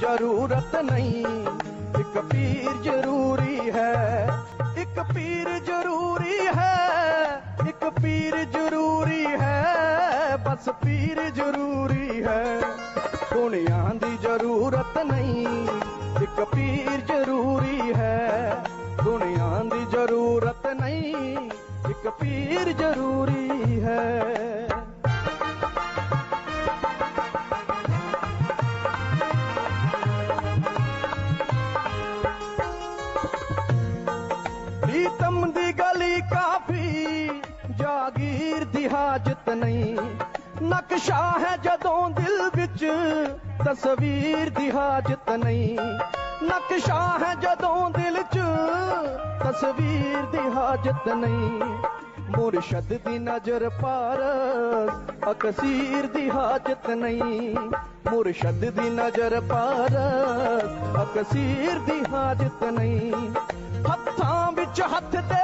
ਜ਼ਰੂਰਤ ਨਹੀਂ। ਇੱਕ ਪੀਰ ਜ਼ਰੂਰੀ ਹੈ, ਇੱਕ ਪੀਰ ਜ਼ਰੂਰੀ ਹੈ, ਇੱਕ ਪੀਰ ਜ਼ਰੂਰੀ ਹੈ, ਬਸ ਪੀਰ ਜ਼ਰੂਰੀ ਹੈ। ਦੁਨੀਆਂ ਦੀ ਜ਼ਰੂਰਤ ਨਹੀਂ, ਇੱਕ ਪੀਰ ਜ਼ਰੂਰੀ ਹੈ। ਦੁਨੀਆਂ ਦੀ ਜ਼ਰੂਰਤ ਨਹੀਂ, ਇੱਕ ਪੀਰ ਜ਼ਰੂਰੀ ਹੈ। ਪ੍ਰੀਤਮ ਦੀ ਗਲੀ ਕਾਫੀ। ਜਾਗੀਰ ਦੀ ਹਾਜਤ ਨਹੀਂ। ਨਕਸ਼ਾ ਹੈ ਜਦੋਂ ਦਿਲ ਵਿੱਚ, ਤਸਵੀਰ ਦੀ ਹਾਜਤ ਨਹੀਂ। ਨਕਸ਼ਾ ਹੈ ਜਦੋਂ ਦਿਲ 'ਚ, ਤਸਵੀਰ ਦੀ ਹਾਜਤ ਨਹੀਂ। ਮੁਰਸ਼ਦ ਦੀ ਨਜ਼ਰ ਪਾਰਸ, ਅਕਸੀਰ ਦੀ ਹਾਜਤ ਨਹੀਂ। ਮੁਰਸ਼ਦ ਦੀ ਨਜ਼ਰ ਪਾਰਸ, ਅਕਸੀਰ ਦੀ ਹਾਜਤ ਨਹੀਂ। ਹੱਥਾਂ ਵਿੱਚ ਹੱਥ ਦੇ